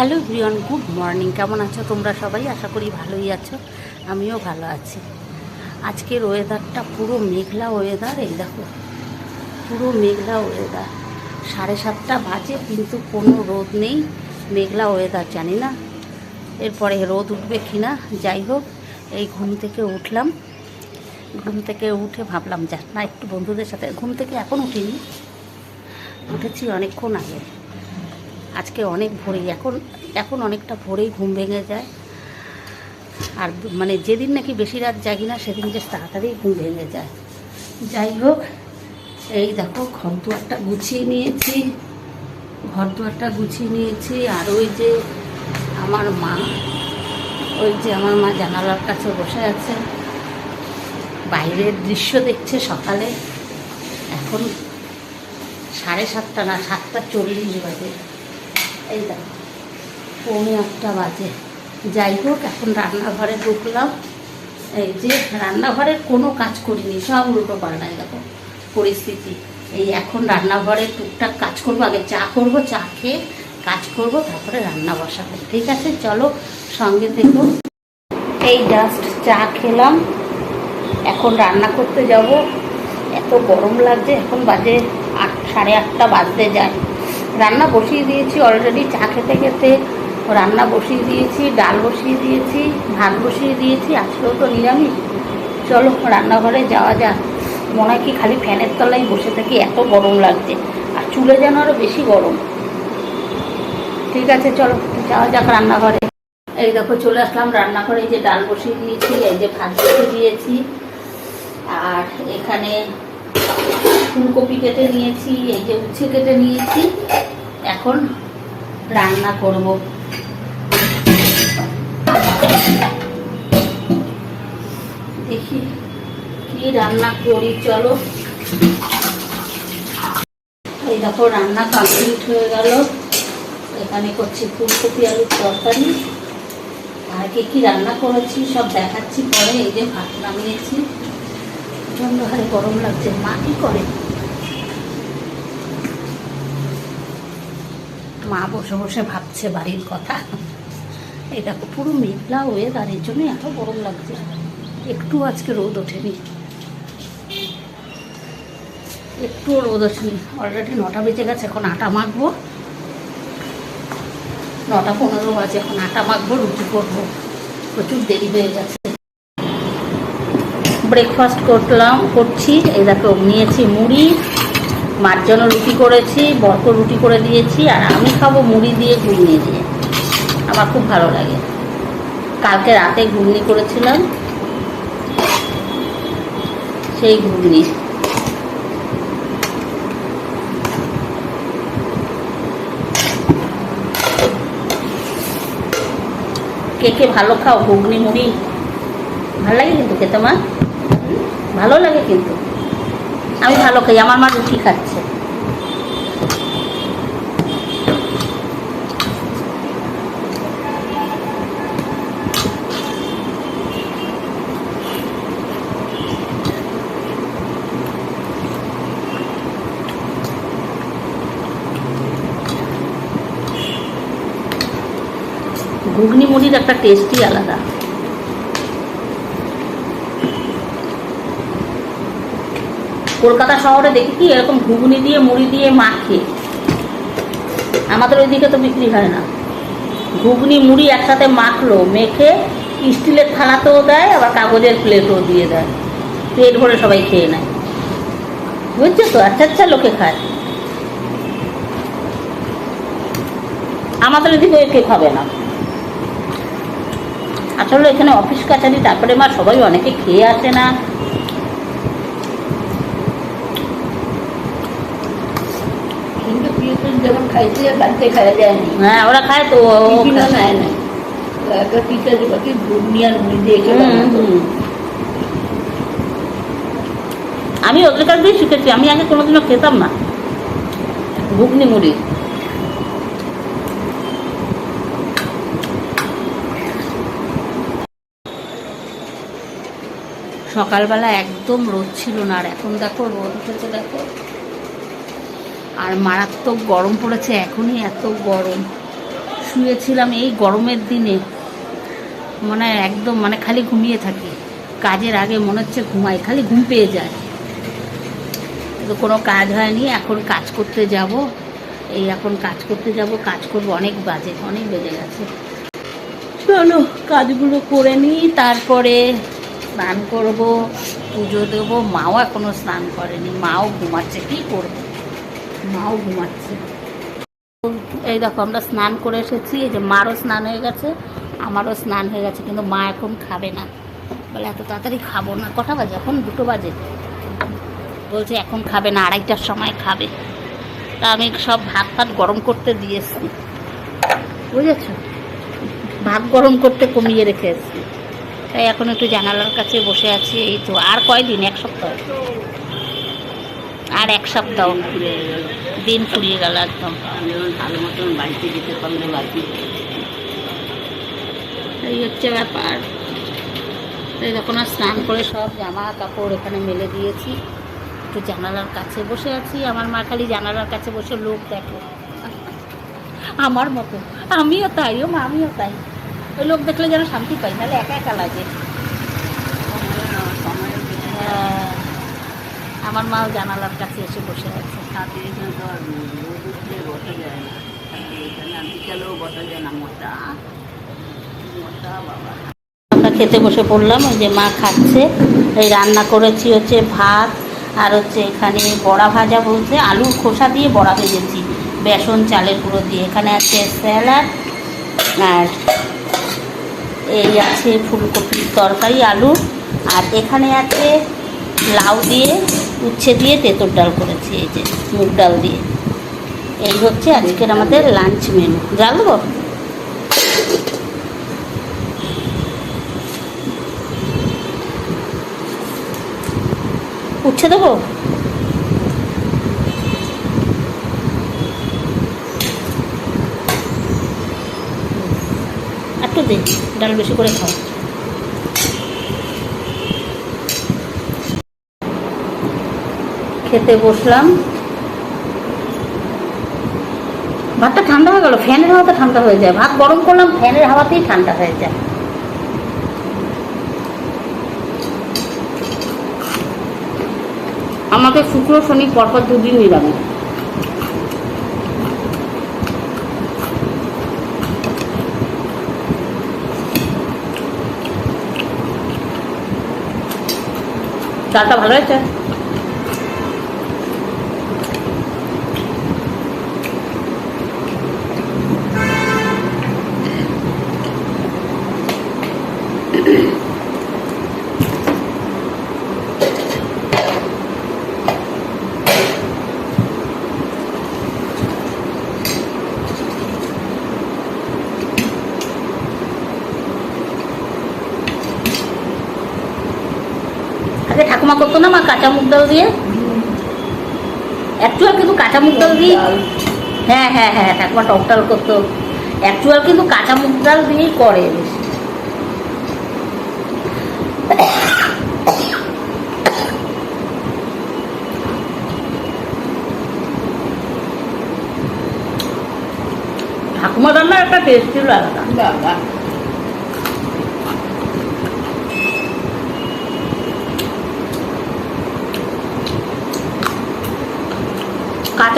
Hello Brian good morning. কেমন আছো তোমরা সবাই? আশা করি ভালোই আছো। আমিও ভালো আছি। আজকের ওয়েদারটা পুরো মেঘলা ওয়েদার এই দেখো। পুরো মেঘলা ওয়েদার সাড়ে সাতটা বাজে, কিন্তু কোনো রোদ নেই। মেঘলা ওয়েদার জানি না। এরপরে রোদ উঠবে কি না যাই হোক, এই ঘুম থেকে উঠলাম। ঘুম থেকে উঠে ভাবলাম, যাক, না, একটু বন্ধুদের সাথে। ঘুম থেকে এখন উঠিনি। উঠেছি অনেকক্ষণ আগে। আজকে অনেক ভোরেই, এখন এখন অনেকটা ভোরেই ঘুম ভেঙে যায়। আর মানে যেদিন নাকি বেশি রাত জাগি না, সেদিন বেশ তাড়াতাড়ি ঘুম ভেঙে যায়। যাই হোক, এই দেখো, ঘর দুয়ারটা গুছিয়ে নিয়েছি। ঘর দুয়ারটা গুছিয়ে নিয়েছি, আর ওই যে আমার মা, ওই যে আমার মা জানালার কাছে বসে আছে। বাইরের দৃশ্য দেখছে সকালে। এখন সাড়ে সাতটা না, সাতটা চল্লিশ বাজে। এই দেখো, পৌনে আটটা বাজে। যাই হোক, এখন রান্নাঘরে ঢুকলাম। এই যে রান্নাঘরের কোনো কাজ করিনি, সব উল্টো পাল্টাই দেখো পরিস্থিতি। এই এখন রান্নাঘরে টুকটাক কাজ করব, আগে চা করব, চা খেয়ে কাজ করব, তারপরে রান্না বসাবো। ঠিক আছে, চলো সঙ্গে দেখো এই জাস্ট চা খেলাম। এখন রান্না করতে যাব। এত গরম লাগছে, এখন বাজে আট, সাড়ে আটটা বাজতে যায়। রান্না বসিয়ে দিয়েছি অলরেডি চা খেতে খেতে। রান্না বসিয়ে দিয়েছি, ডাল বসিয়ে দিয়েছি, ভাত বসিয়ে দিয়েছি, আজকেও তো নিরামিষ। চলো, রান্নাঘরে যাওয়া যাক। মনে হয় কি খালি ফ্যানের তলায় বসে থাকি, এত গরম লাগছে। আর চুলে যেন আরও বেশি গরম। ঠিক আছে, চলো, যাওয়া যাক রান্নাঘরে। এই দেখো, চলে আসলাম রান্নাঘরে যে ডাল বসিয়ে দিয়েছি, এই যে ভাত বসিয়ে দিয়েছি। আর এখানে ফুলকপি কেটে নিয়েছি, এই যে উচ্ছে কেটে নিয়েছি। এখন রান্না করব। দেখি কি রান্না করি, চলো। এই দেখো, রান্না কমপ্লিট হয়ে গেল। এখানে করছি ফুলকপি আলুর তরকারি। আর কি কি রান্না করেছি, সব দেখাচ্ছি পরে। এই যে ভাত নামিয়েছি। প্রচণ্ড হারে গরম লাগছে। মা কি করে? মা বসে বসে ভাবছে বাড়ির কথা। দেখো, পুরো মেঘলা ওয়েদার এর জন্য এত গরম লাগছে। একটু আজকে রোদ ওঠেনি। একটুও রোদ ওঠেনি। অলরেডি নটা বেজে গেছে, এখন আটা মাখবো। নটা পনেরো বাজে, এখন আটা মাখবো, রুটি করব। প্রচুর দেরি হয়ে গেছে। ব্রেকফাস্ট করলাম, করছি। এই দেখো, নিয়েছি মুড়ি। মার রুটি করেছি, বরক রুটি করে দিয়েছি, আর আমি খাব মুড়ি দিয়ে ঘুগনি দিয়ে। আমার খুব ভালো লাগে। কালকে রাতে ঘুগনি করেছিলাম। সেই ঘুগনি। কে কে ভালো খাও, ঘুগনি, মুড়ি? ভালো লাগে কিন্তু খেতে মা? ভালো লাগে কিন্তু। আমি ভালো খাই আমার মা রুটি খাচ্ছে। ঘুগনি মুড়ির একটা টেস্টই আলাদা। কলকাতা শহরে দেখি কি, এরকম ঘুগনি দিয়ে, মুড়ি দিয়ে মাখে আমাদের ওইদিকে তো বিক্রি হয় না। ঘুগনি, মুড়ি একসাথে মাখলো, মেখে স্টিলের থালাতেও দেয়, আবার কাগজের প্লেটও দিয়ে দেয়। পেট ভরে সবাই খেয়ে নেয়। বুঝছ তো? আচ্ছা আচ্ছা লোকে খায়। আমাদের এদিকে কেউ খাবে না। আসলে এখানে অফিস কাছারি তারপরে মা সবাই অনেকে খেয়ে আসে না কিন্তু টিউশন যখন খাইছে বাড়িতে খাওয়া যায়নি হ্যাঁ ওরা খায় তো টিফিনও নেয় না একটা টিচার বাকি ঘুগনি আর মুড়ি দিয়ে খেতে। আমি ওদের কাছ শিখেছি আমি আগে কোনোদিনও খেতাম না ঘুগনি মুড়ি সকালবেলা একদম রোদ ছিল না আর এখন দেখো রোদ উঠেছে দেখো। আর মারাত্মক গরম পড়েছে, এখনই এত গরম। শুয়েছিলাম এই গরমের দিনে। মানে একদম মানে খালি ঘুমিয়ে থাকি। কাজের আগে মনে হচ্ছে ঘুমাই, খালি ঘুম পেয়ে যায়। কিন্তু কোনো কাজ হয়নি, এখন কাজ করতে যাব। এই এখন কাজ করতে যাব, কাজ করব, অনেক বাজে, অনেক বেজে গেছে। চলো, কাজগুলো করে নিই, তারপরে স্নান করব, পুজো দেবো। মাও এখনও স্নান করেনি, মাও ঘুমাচ্ছে, কি করব? মাও ঘুমাচ্ছে। এই দেখো, আমরা স্নান করে এসেছি। এই যে মারও স্নান হয়ে গেছে, আমারও স্নান হয়ে গেছে, কিন্তু মা এখন খাবে না। বলে, এত তাড়াতাড়ি খাব না। কটা বাজে? এখন দুটো বাজে। বলছে, এখন খাবে না, আড়াইটার সময় খাবে। তা আমি সব ভাত ফাত গরম করতে দিয়েছি বুঝেছ? ভাত গরম করতে কমিয়ে রেখে এসেছি। তাই এখন একটু জানালার কাছে বসে আছি। এই তো, আর কয়দিন? এক সপ্তাহ? আর এক সপ্তাহ। দিন ফুরিয়ে গেল একদম। ভালো মতন বাড়িতে যেতে পারলে বাকি এই হচ্ছে ব্যাপার। এই যখন আর স্নান করে সব জামা কাপড় এখানে মেলে দিয়েছি। একটু জানালার কাছে বসে আছি। আমার মা খালি জানালার কাছে বসে লোক দেখে। আমার মতো। আমিও তাই, ও মা আমিও তাই। ওই লোক দেখলে যেন শান্তি পাই, নাহলে একা একা লাগে। আমার মাও জানালার কাছে এসে বসে আছে। সাথে এখানে তো আর রোদ উঠলে বসা যায় না। এখানে আর বিকালেও বসা যায় না মোটা। মোটা বাবা। আমরা খেতে বসে পড়লাম ওই যে মা খাচ্ছে। এই রান্না করেছি হচ্ছে ভাত আর হচ্ছে এখানে বড়া ভাজা বলতে আলুর খোসা দিয়ে বড়া ভেজেছি বেসন চালের গুঁড়ো দিয়ে। এখানে আছে স্যালাড আর এই আছে ফুলকপির তরকারি আলু। আর এখানে আছে লাউ দিয়ে, উচ্ছে দিয়ে তেঁতুর ডাল করেছি এই যে, মুগ ডাল দিয়ে। এই হচ্ছে আজকের আমাদের লাঞ্চ মেনু জানব উচ্ছে দেবো? একটু দে, ডাল বেশি করে খাও। খেতে বসলাম। ভাতটা ঠান্ডা হয়ে গেল, ফ্যানের হাওয়াতে ঠান্ডা হয়ে যায়। ভাত গরম করলাম, ফ্যানের হাওয়াতেই ঠান্ডা হয়ে যায়। আমাকে শুক্র, শনি, পরপর দুদিন নিরামিষ। চালটা ভালো হয়েছে? ঠাকুমা করতো না মা কাঁচা মুগ ডাল দিয়ে? অ্যাকচুয়াল কিন্তু কাঁচা মুগ ডাল। দিয়ে হ্যাঁ হ্যাঁ হ্যাঁ ঠাকুমা টক ডাল করতো। অ্যাকচুয়াল কিন্তু কাঁচা মুগ ডাল দিয়েই করে। ঠাকুমা রান্নার একটা টেস্ট ছিল আলাদা।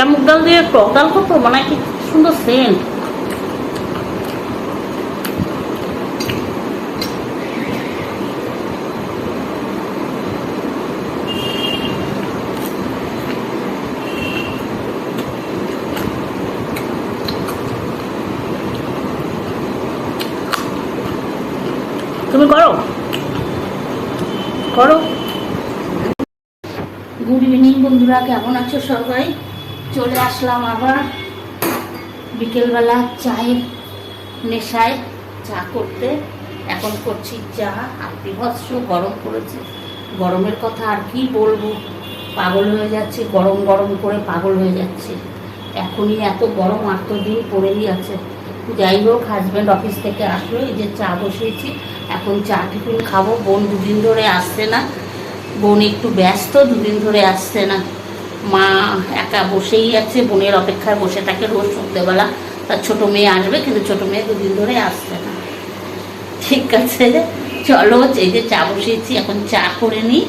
কাঁচা মুগ ডাল দিয়ে টক ডাল করতো মানে কি সুন্দর সেন্ট তুমি করো। করো। গুড ইভিনিং বন্ধুরা, কেমন আছো সবাই? চলে আসলাম আবার। বিকেলবেলা চায়ের নেশায় চা করতে। এখন করছি চা, আর বিভৎস গরম পড়েছে। গরমের কথা আর কি বলব? পাগল হয়ে যাচ্ছে, গরম গরম করে পাগল হয়ে যাচ্ছে। এখনই এত গরম, আর তো দিন পড়েই আছে। যাই হোক হাজব্যান্ড অফিস থেকে আসলো, এই যে চা বসিয়েছি। এখন চা টিফিন খাব। বোন দুদিন ধরে আসছে না। বোন একটু ব্যস্ত, দুদিন ধরে আসছে না। মা একা বসেই আছে, বোনের অপেক্ষায় বসে থাকে রোজ সন্ধ্যেবেলা তার ছোট মেয়ে আসবে, কিন্তু ছোট মেয়ে দুদিন ধরে আসছে না। ঠিক আছে, চলো, এই যে চা বসিয়েছি, এখন চা করে নিই।